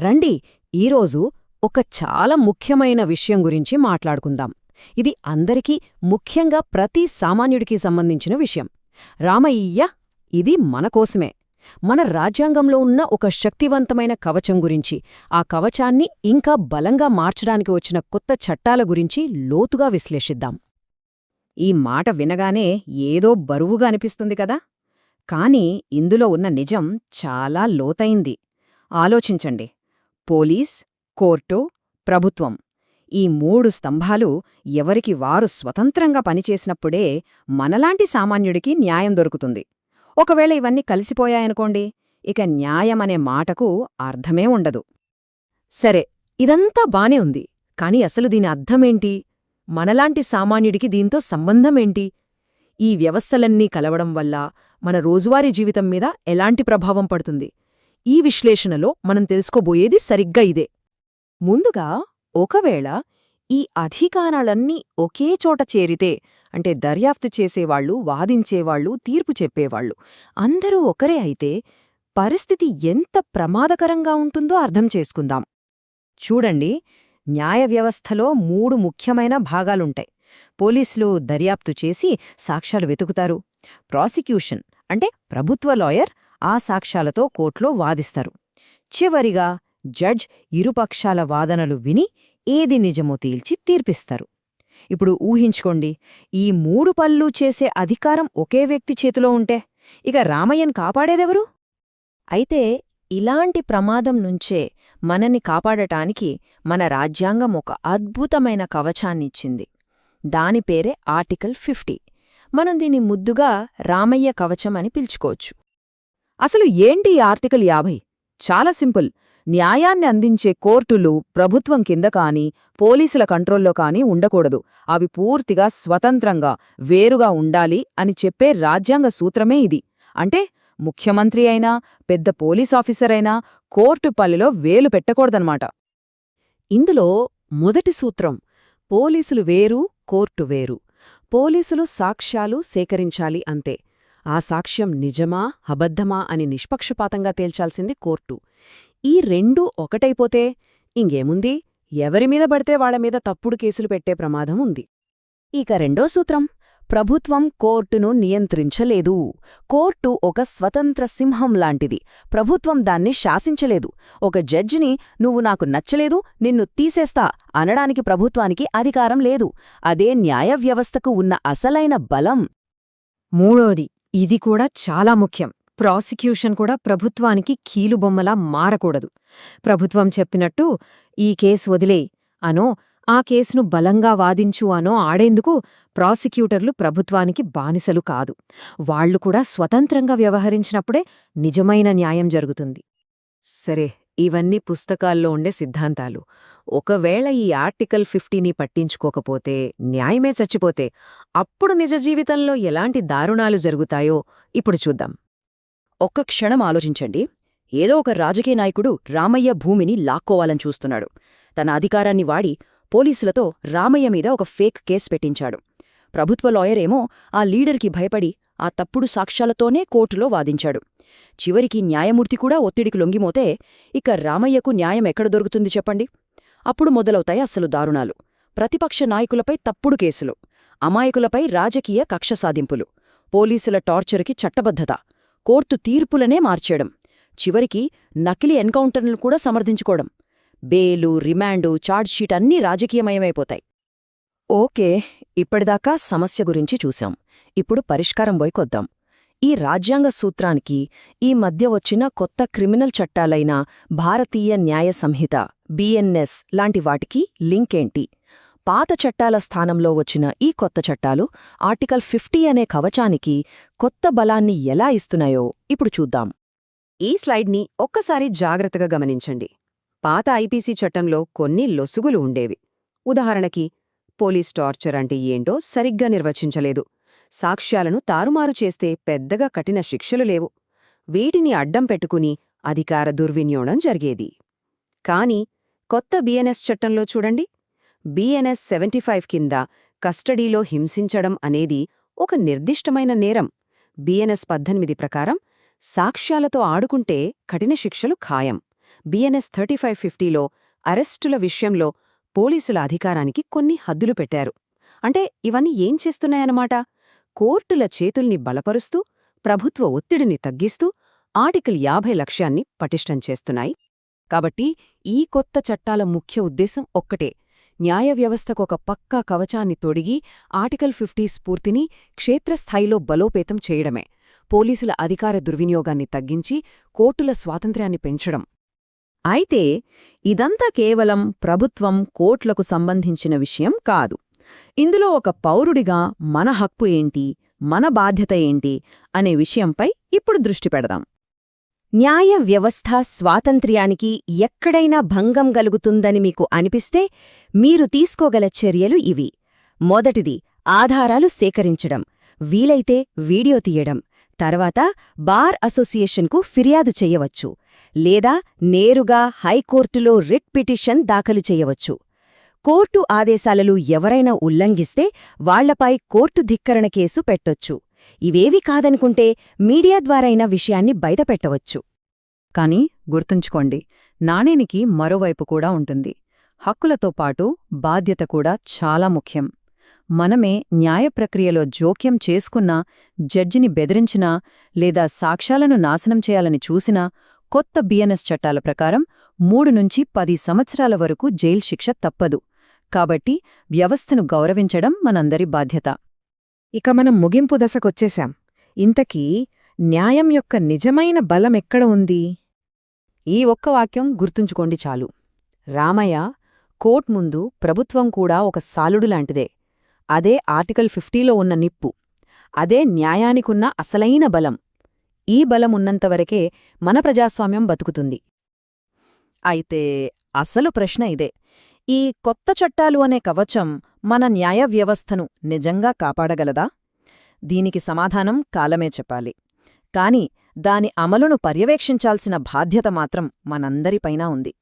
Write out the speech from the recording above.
రండి ఈరోజు ఒక చాలా ముఖ్యమైన విషయం గురించి మాట్లాడుకుందాం. ఇది అందరికీ ముఖ్యంగా ప్రతి సామాన్యుడికి సంబంధించిన విషయం. రామయ్య ఇది మనకోసమే మన రాజ్యాంగంలో ఉన్న ఒక శక్తివంతమైన కవచం గురించి ఆ కవచాన్ని ఇంకా బలంగా మార్చడానికి వచ్చిన కొత్త చట్టాల గురించి లోతుగా విశ్లేషిద్దాం. ఈ మాట వినగానే ఏదో బరువుగా అనిపిస్తుంది కదా? కాని ఇందులో ఉన్న నిజం చాలా లోతైంది. ఆలోచించండి. పోలీస్ కోర్టు ప్రభుత్వం. ఈ మూడు స్తంభాలు ఎవరికి వారు స్వతంత్రంగా పనిచేసినప్పుడే మనలాంటి సామాన్యుడికి న్యాయం దొరుకుతుంది. ఒకవేళ ఇవన్నీ కలిసిపోయాయనుకోండి ఇక న్యాయమనే మాటకు అర్థమే ఉండదు. సరే ఇదంతా బానే ఉంది. కాని అసలు దీని అర్థమేంటి? మనలాంటి సామాన్యుడికి దీంతో సంబంధమేంటి? ఈ వ్యవస్థలన్నీ కలవడం వల్ల మన రోజువారీ జీవితం మీద ఎలాంటి ప్రభావం పడుతుంది? ఈ విశ్లేషణలో మనం తెలుసుకోబోయేది సరిగ్గా ఇదే. ముందుగా ఒకవేళ ఈ అధికారాలన్నీ ఒకే చోట చేరితే అంటే దర్యాప్తు చేసేవాళ్ళు వాదించేవాళ్ళు తీర్పు చెప్పేవాళ్ళు అందరూ ఒకరే అయితే పరిస్థితి ఎంత ప్రమాదకరంగా ఉంటుందో అర్థం చేసుకుందాం. చూడండి న్యాయ వ్యవస్థలో మూడు ముఖ్యమైన భాగాలుంటాయి. పోలీసులు దర్యాప్తు చేసి సాక్ష్యాలు వెతుకుతారు. ప్రాసిక్యూషన్ అంటే ప్రభుత్వ లాయర్ ఆ సాక్ష్యాలతో కోర్టులో వాదిస్తారు. చివరిగా జడ్జ్ ఇరుపక్షాల వాదనలు విని ఏది నిజమో తేల్చి తీర్పిస్తారు. ఇప్పుడు ఊహించుకోండి ఈ మూడు పళ్ళు చేసే అధికారం ఒకే వ్యక్తి చేతిలో ఉంటే ఇక రామయ్యన్ కాపాడేదెవరు? అయితే ఇలాంటి ప్రమాదం నుంచే మనని కాపాడటానికి మన రాజ్యాంగం ఒక అద్భుతమైన కవచాన్నిచ్చింది. దాని పేరే ఆర్టికల్ ఫిఫ్టీ. మనం దీన్ని ముద్దుగా రామయ్య కవచం అని పిలుచుకోవచ్చు. అసలు ఏంటి ఈ ఆర్టికల్ యాభై? చాలా సింపుల్. న్యాయాన్ని అందించే కోర్టులు ప్రభుత్వం కింద కాని పోలీసుల కంట్రోల్లో కాని ఉండకూడదు. అవి పూర్తిగా స్వతంత్రంగా వేరుగా ఉండాలి అని చెప్పే రాజ్యాంగ సూత్రమే ఇది. అంటే ముఖ్యమంత్రి అయినా పెద్ద పోలీస్ ఆఫీసర్ అయినా కోర్టు పల్లెలో వేలు పెట్టకూడదన్నమాట. ఇందులో మొదటి సూత్రం పోలీసులు వేరు కోర్టు వేరు. పోలీసులు సాక్ష్యాలు సేకరించాలి అంతే. ఆ సాక్ష్యం నిజమా అబద్ధమా అని నిష్పక్షపాతంగా తేల్చాల్సింది కోర్టు. ఈ రెండూ ఒకటైపోతే ఇంకేముంది? ఎవరిమీద పడితే వాళ్ళమీద తప్పుడు కేసులు పెట్టే ప్రమాదం ఉంది. ఇక రెండో సూత్రం. ప్రభుత్వం కోర్టును నియంత్రించలేదు. కోర్టు ఒక స్వతంత్ర సింహం లాంటిది. ప్రభుత్వం దాన్ని శాసించలేదు. ఒక జడ్జిని నువ్వు నాకు నచ్చలేదు నిన్ను తీసేస్తా అనడానికి ప్రభుత్వానికి అధికారం లేదు. అదే న్యాయ వ్యవస్థకు ఉన్న అసలైన బలం. మూడోది. ఇది కూడా చాలా ముఖ్యం. ప్రాసిక్యూషన్ కూడా ప్రభుత్వానికి కీలుబొమ్మలా మారకూడదు. ప్రభుత్వం చెప్పినట్టు ఈ కేసు వదిలే అనో ఆ కేసును బలంగా వాదించు అనో ఆడేందుకు ప్రాసిక్యూటర్లు ప్రభుత్వానికి బానిసలు కాదు. వాళ్ళు కూడా స్వతంత్రంగా వ్యవహరించినప్పుడే నిజమైన న్యాయం జరుగుతుంది. సరే ఇవన్నీ పుస్తకాల్లో ఉండే సిద్ధాంతాలు. ఒకవేళ ఈ ఆర్టికల్ ఫిఫ్టీని పట్టించుకోకపోతే న్యాయమే చచ్చిపోతే అప్పుడు నిజ జీవితంలో ఎలాంటి దారుణాలు జరుగుతాయో ఇప్పుడు చూద్దాం. ఒక్క క్షణం ఆలోచించండి. ఏదో ఒక రాజకీయ నాయకుడు రామయ్య భూమిని లాక్కోవాలని చూస్తున్నాడు. తన అధికారాన్ని వాడి పోలీసులతో రామయ్య మీద ఒక ఫేక్ కేసు పెట్టించాడు. ప్రభుత్వ లాయరేమో ఆ లీడర్కి భయపడి ఆ తప్పుడు సాక్ష్యాలతోనే కోర్టులో వాదించాడు. చివరికి న్యాయమూర్తి కూడా ఒత్తిడికి లొంగిమోతే ఇక రామయ్యకు న్యాయం ఎక్కడ దొరుకుతుంది చెప్పండి? అప్పుడు మొదలవుతాయి అసలు దారుణాలు. ప్రతిపక్ష నాయకులపై తప్పుడు కేసులు అమాయకులపై రాజకీయ కక్ష సాధింపులు పోలీసుల టార్చర్కి చట్టబద్ధత కోర్టు తీర్పులనే మార్చేయడం చివరికి నకిలీ ఎన్కౌంటర్లు కూడా సమర్థించుకోవడం బేలు రిమాండు ఛార్జ్షీట్ అన్నీ రాజకీయమయమైపోతాయి. ఓకే ఇప్పటిదాకా సమస్య గురించి చూశాం. ఇప్పుడు పరిష్కారం పోయికొద్దాం ఈ రాజ్యాంగ సూత్రానికి ఈ మధ్య వచ్చిన కొత్త క్రిమినల్ చట్టాలైన భారతీయ న్యాయ సంహిత బిఎన్ఎస్ లాంటి వాటికి లింకేంటి పాత చట్టాల స్థానంలో వచ్చిన ఈ కొత్త చట్టాలు ఆర్టికల్ ఫిఫ్టీ అనే కవచానికి కొత్త బలాన్ని ఎలా ఇస్తున్నాయో ఇప్పుడు చూద్దాం. ఈ స్లైడ్ని ఒక్కసారి జాగ్రత్తగా గమనించండి. పాత ఐపీసీ చట్టంలో కొన్ని లొసుగులు ఉండేవి. ఉదాహరణకి పోలీస్ టార్చర్ అంటే ఏంటో సరిగ్గా నిర్వచించలేదు. సాక్ష్యాలను తారుమారు చేస్తే పెద్దగా కఠిన శిక్షలు లేవు. వీటిని అడ్డం పెట్టుకుని అధికార దుర్వినియోగం జరిగేది. కాని కొత్త బిఎన్ఎస్ చట్టంలో చూడండి. బిఎన్ఎస్ సెవెంటీ ఫైవ్ కింద కస్టడీలో హింసించడం అనేది ఒక నిర్దిష్టమైన నేరం. బిఎన్ఎస్ పద్దెనిమిది ప్రకారం సాక్ష్యాలతో ఆడుకుంటే కఠిన శిక్షలు ఖాయం. బిఎన్ఎస్ థర్టీ ఫైవ్ ఫిఫ్టీలో అరెస్టుల విషయంలో పోలీసుల అధికారానికి కొన్ని హద్దులు పెట్టారు. అంటే ఇవన్నీ ఏం చేస్తున్నాయన్నమాట? కోర్టుల చేతుల్ని బలపరుస్తూ ప్రభుత్వ ఒత్తిడిని తగ్గిస్తూ ఆర్టికల్ యాభై లక్ష్యాన్ని పటిష్టం చేస్తున్నాయి. కాబట్టి ఈ కొత్త చట్టాల ముఖ్య ఉద్దేశం ఒక్కటే. న్యాయ వ్యవస్థకొక పక్కా కవచాన్ని తొడిగి ఆర్టికల్ ఫిఫ్టీ స్ఫూర్తిని క్షేత్రస్థాయిలో బలోపేతం చేయడమే. పోలీసుల అధికార దుర్వినియోగాన్ని తగ్గించి కోర్టుల స్వాతంత్ర్యాన్ని పెంచడం. అయితే ఇదంతా కేవలం ప్రభుత్వం కోర్టులకు సంబంధించిన విషయం కాదు. ఇందులో ఒక పౌరుడిగా మన హక్కు ఏంటి మన బాధ్యత ఏంటి అనే విషయంపై ఇప్పుడు దృష్టి పెడదాం. న్యాయ వ్యవస్థ స్వాతంత్ర్యానికి ఎక్కడైనా భంగం గలుగుతుందని మీకు అనిపిస్తే మీరు తీసుకోగల చర్యలు ఇవి. మొదటిది ఆధారాలు సేకరించడం. వీలైతే వీడియో తీయడం. తర్వాత బార్ అసోసియేషన్కు ఫిర్యాదు చెయ్యవచ్చు లేదా నేరుగా హైకోర్టులో రిట్ పిటిషన్ దాఖలు చేయవచ్చు. కోర్టు ఆదేశాలను ఎవరైనా ఉల్లంఘిస్తే వాళ్ళపై కోర్టు ధిక్కరణ కేసు పెట్టొచ్చు. ఇవేవి కాదనుకుంటే మీడియా ద్వారైనా విషయాన్ని బయటపెట్టవచ్చు. కానీ గుర్తుంచుకోండి నాణేనికి మరోవైపు కూడా ఉంటుంది. హక్కులతో పాటు బాధ్యత కూడా చాలా ముఖ్యం. మనమే న్యాయ ప్రక్రియలో జోక్యం చేసుకున్నా జడ్జిని బెదిరించినా లేదా సాక్ష్యాలను నాశనం చేయాలని చూసినా కొత్త బిఎన్ఎస్ చట్టాల ప్రకారం మూడు నుంచి పది సంవత్సరాల వరకు జైలు శిక్ష తప్పదు. కాబట్టి వ్యవస్థను గౌరవించడం మనందరి బాధ్యత. ఇక మనం ముగింపు దశకొచ్చేశాం. ఇంతకీ న్యాయం యొక్క నిజమైన బలం ఎక్కడ ఉంది? ఈ ఒక్క వాక్యం గుర్తుంచుకోండి చాలు. రామయ్య కోర్ట్ ముందు ప్రభుత్వం కూడా ఒక సాలుడు లాంటిదే. అదే ఆర్టికల్ ఫిఫ్టీలో ఉన్న నిప్పు. అదే న్యాయానికున్న అసలైన బలం. ఈ బలం ఉన్నంతవరకే మన ప్రజాస్వామ్యం బతుకుతుంది. అయితే అసలు ప్రశ్న ఇదే. ఈ కొత్త చట్టాలు అనే కవచం మన న్యాయ వ్యవస్థను నిజంగా కాపాడగలదా? దీనికి సమాధానం కాలమే చెప్పాలి. కాని దాని అమలును పర్యవేక్షించాల్సిన బాధ్యత మాత్రం మనందరిపైనా ఉంది.